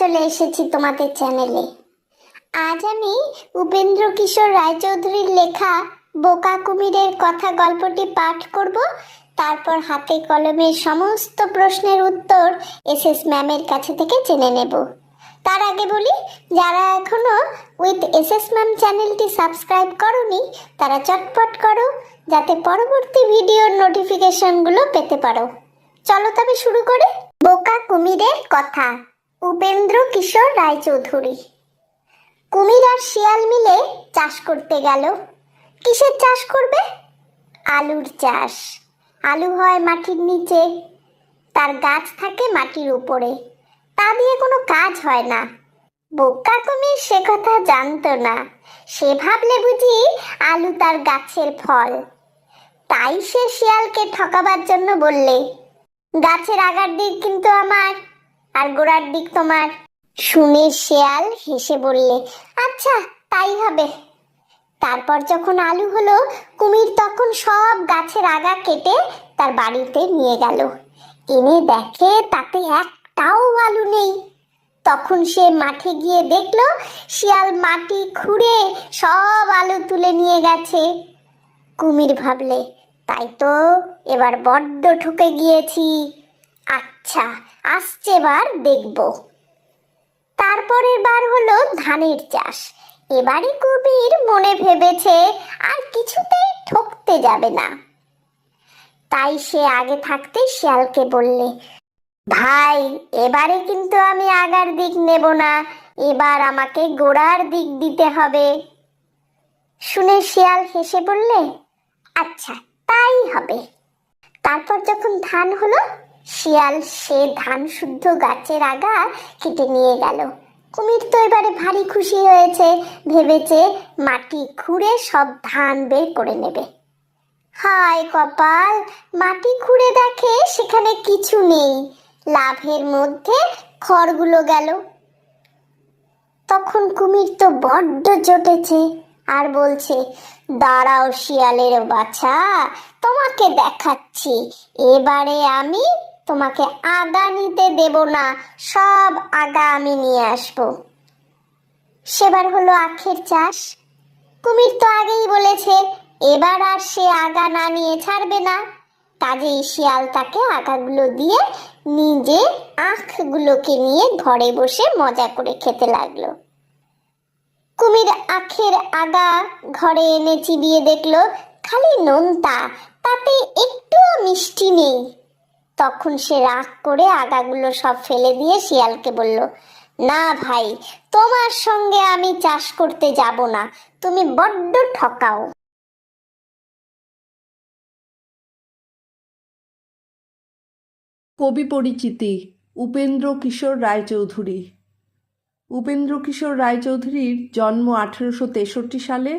চলে এসেছি তোমাদের চ্যানেলে আজ আমি উপেন্দ্র কিশোর রায়চৌধুরীর লেখা বোকা কুমিরের কথা গল্পটি পাঠ করব। তারপর হাতে কলমে সমস্ত প্রশ্নের উত্তর এস এস ম্যামের কাছে থেকে জেনে নেব। তার আগে বলি, যারা এখনও উইথ এস এস ম্যাম চ্যানেলটি সাবস্ক্রাইব করনি, তারা চটপট করো, যাতে পরবর্তী ভিডিওর নোটিফিকেশনগুলো পেতে পারো। চলো তবে শুরু করে। বোকা কুমিরের কথা। উপেন্দ্র কিশোর রায়চৌধুরী। কুমির আর শিয়াল মিলে চাষ করতে গেল। কিসের চাষ করবে? আলুর চাষ। আলু হয় মাটির নিচে। তার গাছ থাকে মাটির উপরে। তা দিয়ে কোনো কাজ হয় না। বোকা কুমির সে কথা জানতো না। সে ভাবলে বুঝি আলু তার গাছের ফল। তাই সে শিয়ালকে ঠকাবার জন্য বললে, গাছের আগার দিক কিন্তু আমার। আর গোড়ার দিক তোমার। শুনে শেয়াল হেসে বললে আচ্ছা তাই হবে। তারপর যখন আলু হলো, কুমির তখন সব গাছের আগা কেটে তার বাড়িতে নিয়ে গেল। এনে দেখে তাতে একটাও আলু নেই। তখন সে মাঠে গিয়ে দেখল, শিয়াল মাটি খুঁড়ে সব আলু তুলে নিয়ে গেছে। কুমির ভাবলে, তাই তো, এবার বড্ড ঠকে গিয়েছি। আচ্ছা আসছে বার দেখব। তারপরের বার হলো ধানের চাষ। এবারে কবির মনে ভেবেছে আর কিছুতেই ঠকতে যাবে না। তাই সে আগে থাকতে শিয়ালকে বললে, ভাই, এবারে কিন্তু আমি আগার দিক নেব না। এবার আমাকে গোড়ার দিক দিতে হবে। শুনে শিয়াল হেসে বললে আচ্ছা তাই হবে। তারপর যখন ধান হলো শিয়াল সে ধান শুদ্ধ গাছের আগা কেটে নিয়ে গেল। কুমির তো এবারে ভারী খুশি হয়েছে, ভেবেছে মাটি খুঁড়ে সব ধান বের করে নেবে। হায় কপাল, মাটি খুঁড়ে দেখে সেখানে কিছু নেই। লাভের মধ্যে খড়গুলো গেল। তখন কুমির তো বড্ড জটেছে আর বলছে, দাঁড়াও শিয়ালের বাছা, তোমাকে দেখাচ্ছি। এবারে আমি তোমাকে আগা নিতে দেব না, সব আগা আমি নিয়ে আসব। সেবার হলো আখের চাষ। কুমির তো আগেই বলেছে, এবার আর সে আগা না নিয়ে ছাড়বে না। কাজেই শিয়াল তাকে আগাগুলো দিয়ে নিজে আখগুলোকে নিয়ে ঘরে বসে মজা করে খেতে লাগল। কুমির আখের আগা ঘরে এনে চিবিয়ে দেখল, খালি নোনতা, তাতে একটুও মিষ্টি নেই। তখন সে রাগ করে আগাগুলো সব ফেলে দিয়ে শিয়ালকে বলল, না ভাই, তোমার সঙ্গে আমি চাষ করতে যাব না, তুমি বড্ড ঠকাও। কবি পরিচিতি, উপেন্দ্র কিশোর রায়চৌধুরী। উপেন্দ্র কিশোর রায়চৌধুরীর জন্ম আঠেরোশো তেষট্টি সালে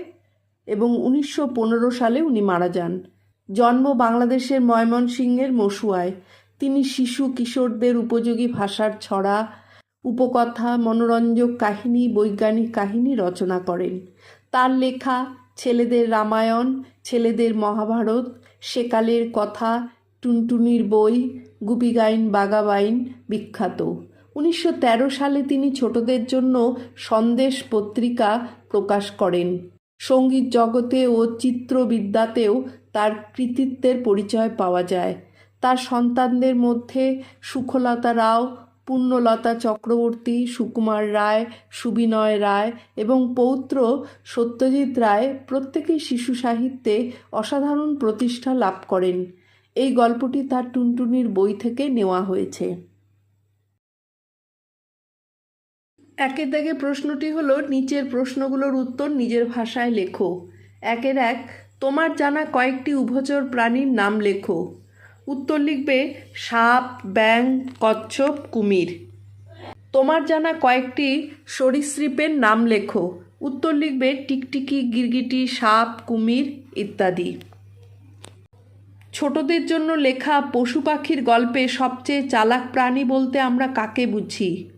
এবং উনিশশো পনেরো সালে উনি মারা যান। জন্ম বাংলাদেশের ময়মনসিংহের মসুয়ায় তিনি শিশু কিশোরদের উপযোগী ভাষার ছড়া, উপকথা, মনোরঞ্জক কাহিনী, বৈজ্ঞানিক কাহিনী রচনা করেন। তার লেখা ছেলেদের রামায়ণ ছেলেদের মহাভারত সেকালের কথা টুনটুনির বই গুপিগাইন বাগাবাইন বিখ্যাত। উনিশশো তেরো সালে তিনি ছোটদের জন্য সন্দেশ পত্রিকা প্রকাশ করেন। সংগীত জগতে ও চিত্রবিদ্যাতেও তার কৃতিত্বের পরিচয় পাওয়া যায়। তার সন্তানদের মধ্যে সুখলতা রাও, পূর্ণলতা চক্রবর্তী সুকুমার রায়, সুবিনয় রায় এবং পৌত্র সত্যজিৎ রায় প্রত্যেকেই শিশু সাহিত্যে অসাধারণ প্রতিষ্ঠা লাভ করেন। এই গল্পটি তার টুনটুনির বই থেকে নেওয়া হয়েছে। একের দাগে প্রশ্নটি হলো, নিচের প্রশ্নগুলোর উত্তর নিজের ভাষায় লেখো। একের এক তোমার জানা কয়েকটি উভচর প্রাণীর নাম লেখো। উত্তর লিখবে, সাপ ব্যাং কচ্ছপ, কুমির। তোমার জানা কয়েকটি সরীসৃপের নাম লেখো। উত্তর লিখবে, টিকটিকি, গিরগিটি, সাপ, কুমির ইত্যাদি। ছোটদের জন্য লেখা পশু পাখির গল্পে সবচেয়ে চালাক প্রাণী বলতে আমরা কাকে বুঝি?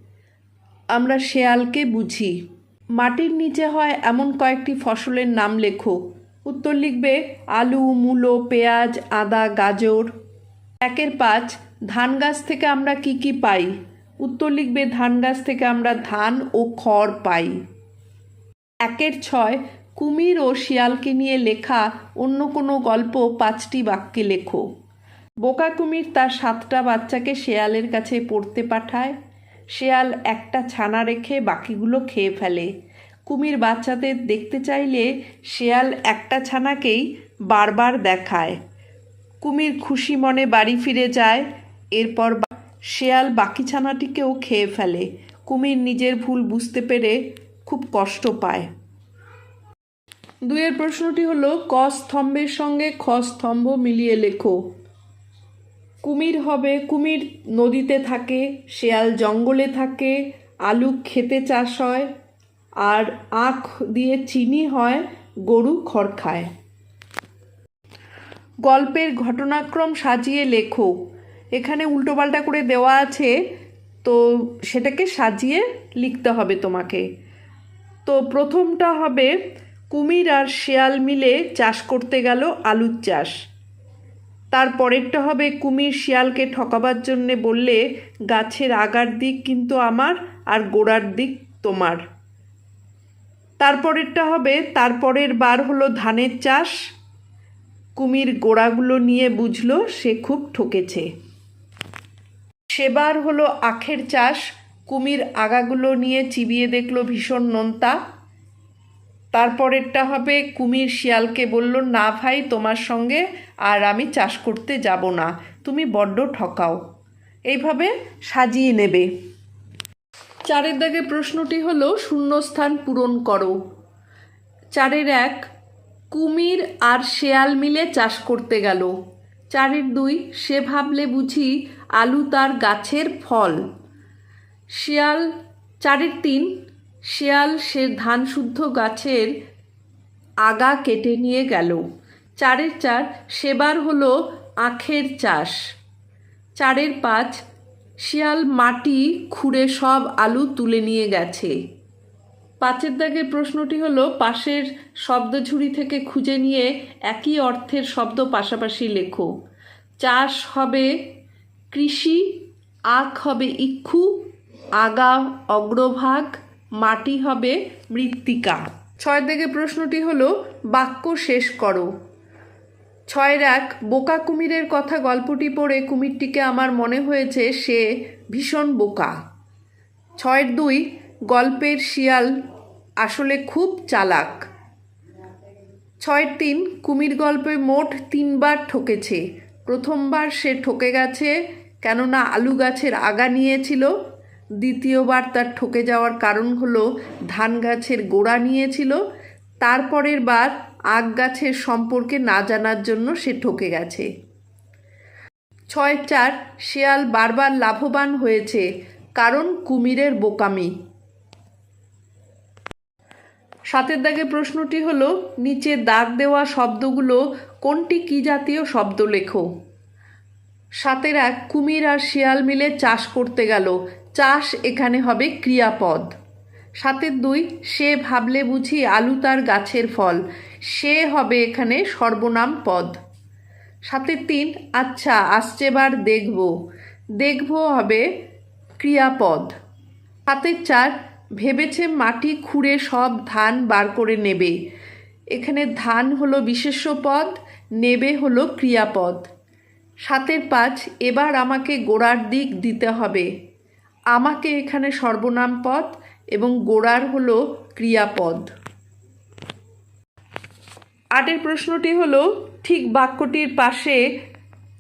আমরা শেয়ালকে বুঝি। মাটির নিচে হয় এমন কয়েকটি ফসলের নাম লেখো। উত্তর লিখবে আলু, মূলো, পেঁয়াজ, আদা, গাজর। একের পাঁচ, ধান গাছ থেকে আমরা কি কি পাই? উত্তর লিখবে ধান গাছ থেকে আমরা ধান ও খড় পাই। একের ছয়, কুমির ও শিয়ালকে নিয়ে লেখা অন্য কোনো গল্প পাঁচটি বাক্যে লেখো। বোকা কুমির তার সাতটা বাচ্চাকে শেয়ালের কাছে পড়তে পাঠায়। শেয়াল একটা ছানা রেখে বাকিগুলো খেয়ে ফেলে। কুমির বাচ্চাদের দেখতে চাইলে শেয়াল একটা ছানাকেই বারবার দেখায়। কুমির খুশি মনে বাড়ি ফিরে যায়, এরপর শেয়াল বাকি ছানাটিকেও খেয়ে ফেলে। কুমির নিজের ভুল বুঝতে পেরে খুব কষ্ট পায়। দুইয়ের প্রশ্নটি হলো, ক স্তম্ভের সঙ্গে খ স্তম্ভ মিলিয়ে লেখো। কুমির হবে, কুমির নদীতে থাকে, শেয়াল জঙ্গলে থাকে, আলু খেতে চাষ হয়। আর আখ দিয়ে চিনি হয়, গরু খড় খায় গল্পের ঘটনাক্রম সাজিয়ে লেখো। এখানে উল্টোপাল্টা করে দেওয়া আছে, তো সেটাকে সাজিয়ে লিখতে হবে তোমাকে। তো প্রথমটা হবে, কুমির আর শেয়াল মিলে চাষ করতে গেল আলুর চাষ। তারপরেরটা হবে, কুমির শিয়ালকে ঠকাবার জন্যে বললে, গাছের আগার দিক কিন্তু আমার আর গোড়ার দিক তোমার। তারপরেরটা হবে, তারপরের বার হলো ধানের চাষ। কুমির গোড়াগুলো নিয়ে বুঝলো সে খুব ঠকেছে। সেবার হলো আখের চাষ। কুমির আগাগুলো নিয়ে চিবিয়ে দেখল ভীষণ নোনতা। তারপরেরটা হবে, কুমির শিয়ালকে বলল, না ভাই, তোমার সঙ্গে আর আমি চাষ করতে যাব না। তুমি বড্ড ঠকাও। এইভাবে সাজিয়ে নেবে। চারের দাগে প্রশ্নটি হল, শূন্যস্থান পূরণ করো। চারের এক, কুমির আর শেয়াল মিলে চাষ করতে গেল। চারের দুই, সে ভাবলে বুঝি আলু তার গাছের ফল। শিয়াল, চারের তিন, শিয়াল সে ধান শুদ্ধ গাছের আগা কেটে নিয়ে গেল। চারের চার, সেবার হলো আখের চাষ। চারের পাঁচ শিয়াল মাটি খুঁড়ে সব আলু তুলে নিয়ে গেছে। পাঁচের দাগের প্রশ্নটি হলো, পাশের শব্দঝুড়ি থেকে খুঁজে নিয়ে একই অর্থের শব্দ পাশাপাশি লেখো। চাষ হবে কৃষি, আখ হবে ইক্ষু, আগা অগ্রভাগ, মাটি হবে মৃত্তিকা। ছয় দিকে প্রশ্নটি হলো, বাক্য শেষ করো। ছয়ের এক বোকা কুমিরের কথা গল্পটি পড়ে কুমিরটিকে আমার মনে হয়েছে সে ভীষণ বোকা। ছয়ের দুই গল্পের শিয়াল আসলে খুব চালাক। ছয়ের তিন কুমির গল্পে মোট তিনবার ঠকেছে। প্রথমবার সে ঠকে গেছে কেননা আলু গাছের আগা নিয়েছিল। দ্বিতীয়বার তার ঠকে যাওয়ার কারণ হলো ধান গাছের গোড়া নিয়েছিল। তারপরের বার আগ গাছের সম্পর্কে না জানার জন্য সে ঠকে গেছে। ছয় চার শেয়াল বারবার লাভবান হয়েছে কারণ কুমিরের বোকামি। সাতের দাগে প্রশ্নটি হলো, নিচে দাগ দেওয়া শব্দগুলো কোনটি কী জাতীয় শব্দ লেখো সাতের এক, কুমির আর শিয়াল মিলে চাষ করতে গেল, চাষ এখানে হবে ক্রিয়াপদ। সাতের দুই, সে ভাবলে বুঝি আলু তার গাছের ফল সে হবে এখানে সর্বনাম পদ। সাতের তিন আচ্ছা আসছেবার দেখব। দেখব হবে ক্রিয়াপদ। সাতের চার, ভেবেছে মাটি খুঁড়ে সব ধান বার করে নেবে। এখানে ধান হলো বিশেষ্য পদ, নেবে হলো ক্রিয়াপদ। সাতের পাঁচ, এবার আমাকে গোড়ার দিক দিতে হবে। আমাকে এখানে সর্বনাম পদ এবং গোড়ার হলো ক্রিয়াপদ। আটের প্রশ্নটি হলো, ঠিক বাক্যটির পাশে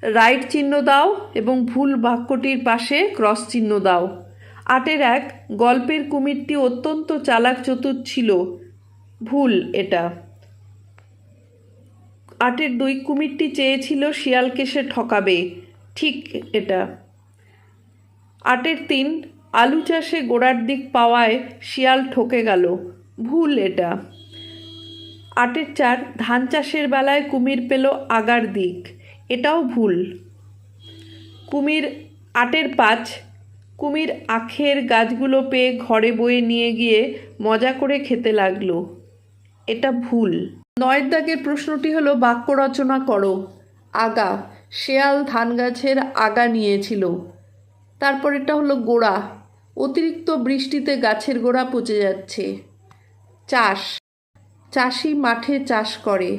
রাইট চিহ্ন দাও এবং ভুল বাক্যটির পাশে ক্রস চিহ্ন দাও। আটের এক, গল্পের কুমিরটি অত্যন্ত চালাক চতুর ছিল। ভুল এটা। আটের দুই, কুমিরটি চেয়েছিল শিয়ালকে সে ঠকাবে। ঠিক এটা। আটের তিন, আলু চাষে গোড়ার দিক পাওয়ায় শিয়াল ঠকে গেল। ভুল এটা। আটের চার ধান চাষের বেলায় কুমির পেল আগার দিক। এটাও ভুল। কুমির আটের পাঁচ, কুমির আখের গাছগুলো পেয়ে ঘরে বয়ে নিয়ে গিয়ে মজা করে খেতে লাগল। এটা ভুল। নয়ের দাগের প্রশ্নটি হলো, বাক্য রচনা করো। আগা, শেয়াল ধান গাছের আগা নিয়েছিল। তারপর এটা হলো গোড়া। অতিরিক্ত বৃষ্টিতে গাছের গোড়া পচে যাচ্ছে। চাষ। চাষি মাঠে চাষ করে।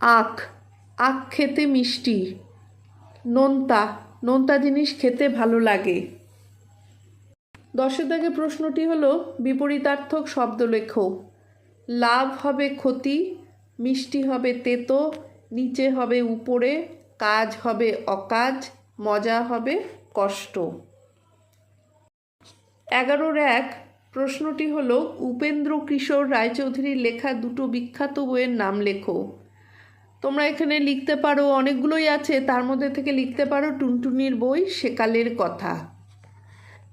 আখ আখ খেতে মিষ্টি। নোনতা নোনতা জিনিস খেতে ভালো লাগে। দশের দাগে প্রশ্নটি হলো, বিপরীতার্থক শব্দ লেখো লাভ হবে ক্ষতি, মিষ্টি হবে তেতো, নিচে হবে উপরে, কাজ হবে অকাজ, মজা হবে কষ্ট। এগারোর এক প্রশ্নটি হলো, উপেন্দ্র কিশোর রায়চৌধুরীর লেখা দুটো বিখ্যাত বইয়ের নাম লেখো। তোমরা এখানে লিখতে পারো, অনেকগুলোই আছে, তার মধ্যে থেকে লিখতে পারো টুনটুনির বই সেকালের কথা।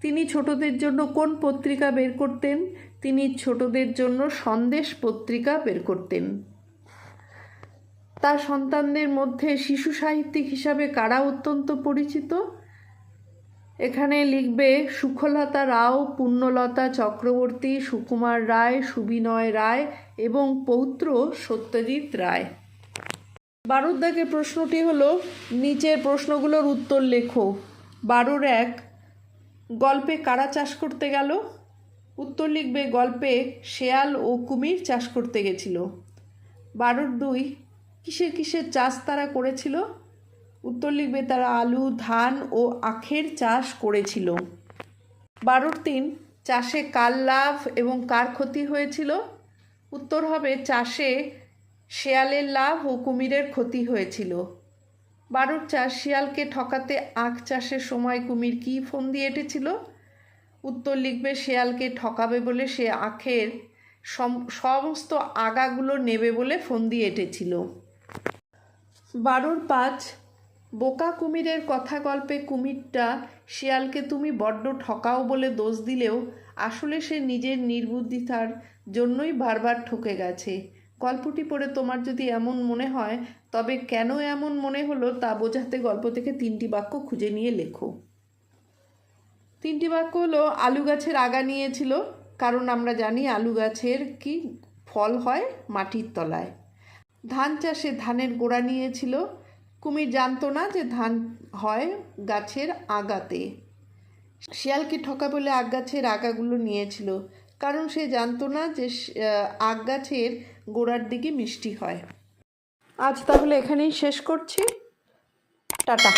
তিনি ছোটদের জন্য কোন পত্রিকা বের করতেন? তিনি ছোটদের জন্য সন্দেশ পত্রিকা বের করতেন। তার সন্তানদের মধ্যে শিশু সাহিত্যিক হিসাবে কারা অত্যন্ত পরিচিত? এখানে লিখবে, সুখলতা রাও, পুণ্যলতা চক্রবর্তী, সুকুমার রায়, সুবিনয় রায় এবং পৌত্র সত্যজিৎ রায়। বারোর দাগে প্রশ্নটি হলো, নিচের প্রশ্নগুলোর উত্তর লেখো। বারোর এক, গল্পে কারা চাষ করতে গেল? উত্তর লিখবে, গল্পে শেয়াল ও কুমির চাষ করতে গেছিল। বারোর দুই, কিসের কিসের চাষ তারা করেছিল? উত্তর লিখবে, তারা আলু, ধান ও আখের চাষ করেছিল। বারোর তিন, চাষে কার লাভ এবং কার ক্ষতি হয়েছিল? উত্তর হবে, চাষে শেয়ালের লাভ ও কুমিরের ক্ষতি হয়েছিল। বারোর চাষ শিয়ালকে ঠকাতে আখ চাষের সময় কুমির কী ফোন দিয়ে এঁটেছিল? উত্তর লিখবে, শেয়ালকে ঠকাবে বলে সে আখের সম- সমস্ত আগাগুলো নেবে বলে ফোন দিয়ে এঁটেছিল। বারোর পাঁচ বোকা কুমিরের কথা গল্পে কুমিরটা শিয়ালকে তুমি বড্ড ঠকাও বলে দোষ দিলেও আসলে সে নিজের নির্বুদ্ধিতার জন্যই বারবার ঠকে গেছে। গল্পটি পড়ে তোমার যদি এমন মনে হয়, তবে কেন এমন মনে হলো তা বোঝাতে গল্প থেকে তিনটি বাক্য খুঁজে নিয়ে লেখো। তিনটি বাক্য হলো, আলু গাছের আগা নিয়েছিল, কারণ আমরা জানি আলু গাছের কি ফল হয় মাটির তলায়। ধান চাষে ধানের গোড়া নিয়েছিল কুমির জানতো না যে ধান হয় গাছের আগাতে। শিয়ালকে ঠকা বলে আগ গাছের আগাগুলো নিয়েছিল, কারণ সে জানতো না যে আগ গাছের গোড়ার দিকে মিষ্টি হয়। আজ তাহলে এখানেই শেষ করছি। টাটা।